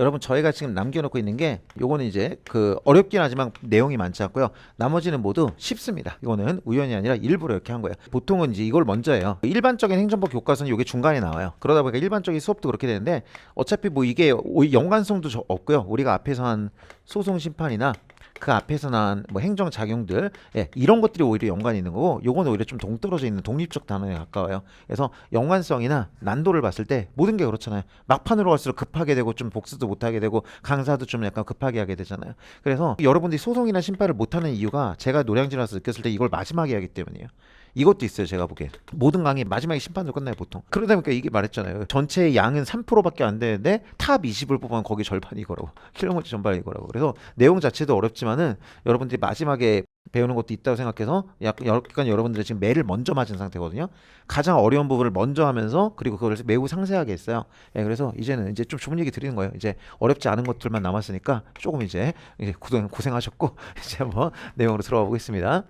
여러분 저희가 지금 남겨놓고 있는 게 요거는 이제 그 어렵긴 하지만 내용이 많지 않고요. 나머지는 모두 쉽습니다. 이거는 우연이 아니라 일부러 이렇게 한 거예요. 보통은 이제 이걸 먼저 해요. 일반적인 행정법 교과서는 이게 중간에 나와요. 그러다 보니까 일반적인 수업도 그렇게 되는데 어차피 뭐 이게 오- 연관성도 저- 없고요. 우리가 앞에서 한 소송 심판이나 그 앞에서 난뭐 행정 작용들 예, 이런 것들이 오히려 연관이 있는 거고 요거는 오히려 좀 동떨어져 있는 독립적 단어에 가까워요. 그래서 연관성이나 난도를 봤을 때 모든 게 그렇잖아요. 막판으로 갈수록 급하게 되고 좀 복수도 못 하게 되고 강사도 좀 약간 급하게 하게 되잖아요. 그래서 여러분들이 소송이나 심판을 못 하는 이유가 제가 노량진 와서 느꼈을 때 이걸 마지막에 하기 때문이에요. 이것도 있어요 제가 보기엔 모든 강의 마지막에 심판으로 끝나요 보통. 그러다 보니까 이게 말했잖아요. 전체의 양은 3%밖에 안 되는데 탑 20을 뽑으면 거기 절반이 이거라고. 킬로머지 전반이 이거라고. 그래서 내용 자체도 어렵지만은 여러분들이 마지막에 배우는 것도 있다고 생각해서 약간 여러분들이 지금 매를 먼저 맞은 상태거든요. 가장 어려운 부분을 먼저 하면서 그리고 그걸 매우 상세하게 했어요. 예, 그래서 이제는 이제 좀 좋은 얘기 드리는 거예요. 이제 어렵지 않은 것들만 남았으니까 조금 이제 이제 고생, 고생하셨고 이제 한번 내용으로 들어가 보겠습니다